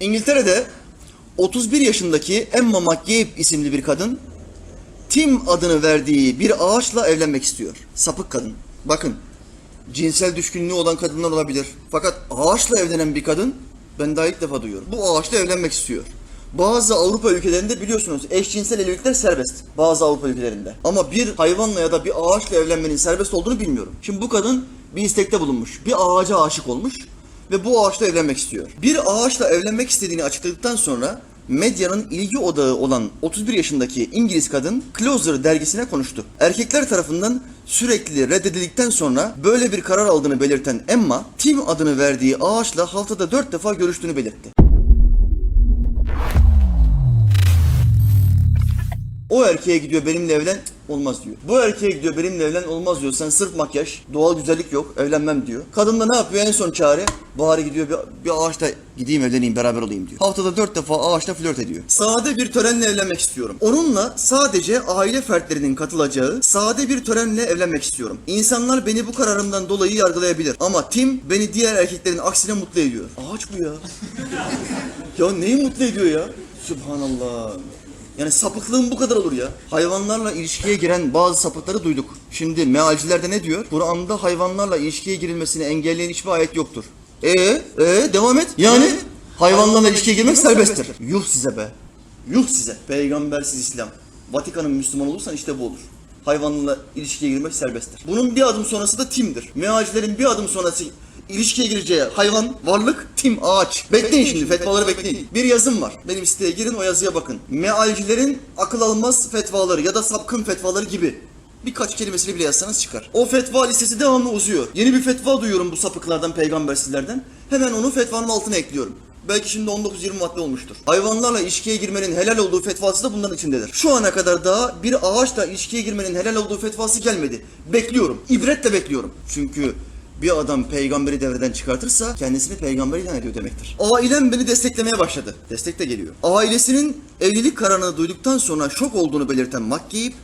İngiltere'de 31 yaşındaki Emma McCabe isimli bir kadın Tim adını verdiği bir ağaçla evlenmek istiyor. Sapık kadın. Bakın cinsel düşkünlüğü olan kadınlar olabilir. Fakat ağaçla evlenen bir kadın ben daha ilk defa duyuyorum. Bu ağaçla evlenmek istiyor. Bazı Avrupa ülkelerinde biliyorsunuz eşcinsel evlilikler serbest. Bazı Avrupa ülkelerinde. Ama bir hayvanla ya da bir ağaçla evlenmenin serbest olduğunu bilmiyorum. Şimdi bu kadın bir istekte bulunmuş. Bir ağaca aşık olmuş ve bu ağaçla evlenmek istiyor. Bir ağaçla evlenmek istediğini açıkladıktan sonra medyanın ilgi odağı olan 31 yaşındaki İngiliz kadın Closer dergisine konuştu. Erkekler tarafından sürekli reddedildikten sonra böyle bir karar aldığını belirten Emma, Tim adını verdiği ağaçla haftada 4 defa görüştüğünü belirtti. O erkeğe gidiyor benimle evlen olmaz diyor. Bu erkeğe gidiyor benimle evlen olmaz diyor. Sen sırf makyaj, doğal güzellik yok, evlenmem diyor. Kadın da ne yapıyor en son çare? Bari gidiyor bir, bir ağaçta gideyim evleneyim beraber olayım diyor. Haftada dört defa ağaçta flört ediyor. Sade bir törenle evlenmek istiyorum. Onunla sadece aile fertlerinin katılacağı sade bir törenle evlenmek istiyorum. İnsanlar beni bu kararımdan dolayı yargılayabilir. Ama Tim beni diğer erkeklerin aksine mutlu ediyor. Ağaç bu ya. ya neyi mutlu ediyor ya? Subhanallah. Yani sapıklığın bu kadar olur ya. Hayvanlarla ilişkiye giren bazı sapıkları duyduk. Şimdi mealcilerde ne diyor? Kur'an'da hayvanlarla ilişkiye girilmesini engelleyen hiçbir ayet yoktur. Ee, ee devam et. Yani hayvanlarla ilişkiye girmek serbesttir. Yuh size be. Yuh size. Peygambersiz İslam. Vatikan'ın Müslüman olursan işte bu olur. Hayvanla ilişkiye girmek serbesttir. Bunun bir adım sonrası da timdir. Mealcilerin bir adım sonrası ilişkiye gireceği hayvan, varlık, tim, ağaç. Bekleyin şimdi fetvaları bekleyin. Bir yazım var. Benim siteye girin o yazıya bakın. Mealcilerin akıl almaz fetvaları ya da sapkın fetvaları gibi. Birkaç kelimesini bile yazsanız çıkar. O fetva listesi devamlı uzuyor. Yeni bir fetva duyuyorum bu sapıklardan, peygambersizlerden. Hemen onu fetvanın altına ekliyorum. Belki şimdi 19-20 madde olmuştur. Hayvanlarla ilişkiye girmenin helal olduğu fetvası da bunların içindedir. Şu ana kadar daha bir ağaçla ilişkiye girmenin helal olduğu fetvası gelmedi. Bekliyorum. İbretle bekliyorum. Çünkü bir adam peygamberi devreden çıkartırsa kendisini peygamber ilan ediyor demektir. Ailem beni desteklemeye başladı. Destek de geliyor. Ailesinin evlilik kararını duyduktan sonra şok olduğunu belirten McCabe,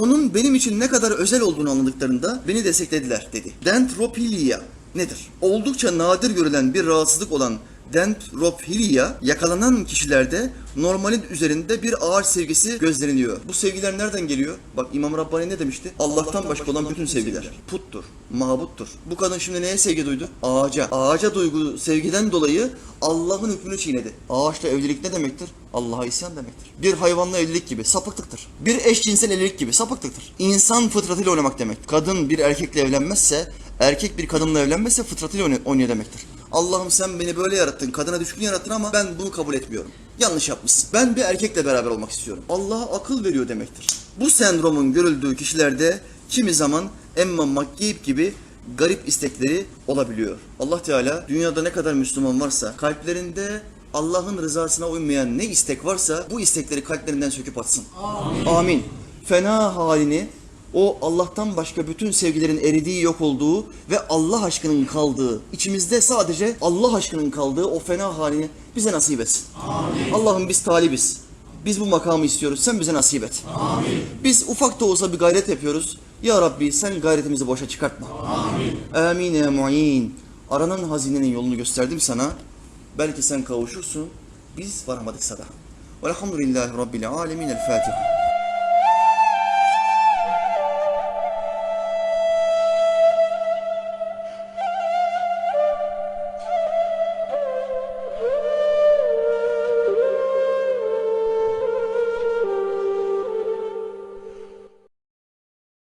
onun benim için ne kadar özel olduğunu anladıklarında beni desteklediler dedi. Dendropilia nedir? Oldukça nadir görülen bir rahatsızlık olan Dendropilia yakalanan kişilerde normalin üzerinde bir ağaç sevgisi gözleniyor. Bu sevgiler nereden geliyor? Bak İmam Rabbani ne demişti? Allah'tan başka olan bütün sevgiler. Puttur, mabuttur. Bu kadın şimdi neye sevgi duydu? Ağaca. Ağaca duygu sevgiden dolayı Allah'ın hükmünü çiğnedi. Ağaçla evlilik ne demektir? Allah'a isyan demektir. Bir hayvanla evlilik gibi sapıklıktır. Bir eşcinsel evlilik gibi sapıklıktır. İnsan fıtratıyla oynamak demek. Kadın bir erkekle evlenmezse, erkek bir kadınla evlenmezse fıtratıyla oynuyor demektir. Allah'ım sen beni böyle yarattın, kadına düşkün yarattın ama ben bunu kabul etmiyorum. Yanlış yapmışsın. Ben bir erkekle beraber olmak istiyorum. Allah'a akıl veriyor demektir. Bu sendromun görüldüğü kişilerde kimi zaman Emma McCabe gibi garip istekleri olabiliyor. Allah Teala dünyada ne kadar Müslüman varsa kalplerinde Allah'ın rızasına uymayan ne istek varsa bu istekleri kalplerinden söküp atsın. Amin. Amin. Fena halini o Allah'tan başka bütün sevgilerin eridiği, yok olduğu ve Allah aşkının kaldığı, içimizde sadece Allah aşkının kaldığı o fena halini bize nasip etsin. Allah'ım biz talibiz. Biz bu makamı istiyoruz. Sen bize nasip et. Biz ufak da olsa bir gayret yapıyoruz. Ya Rabbi sen gayretimizi boşa çıkartma. Amin. Amin ya mu'in. Aranan hazinenin yolunu gösterdim sana. Belki sen kavuşursun. Biz varamadıksa da. Velhamdülillahi Rabbil alemin. El Fatiha.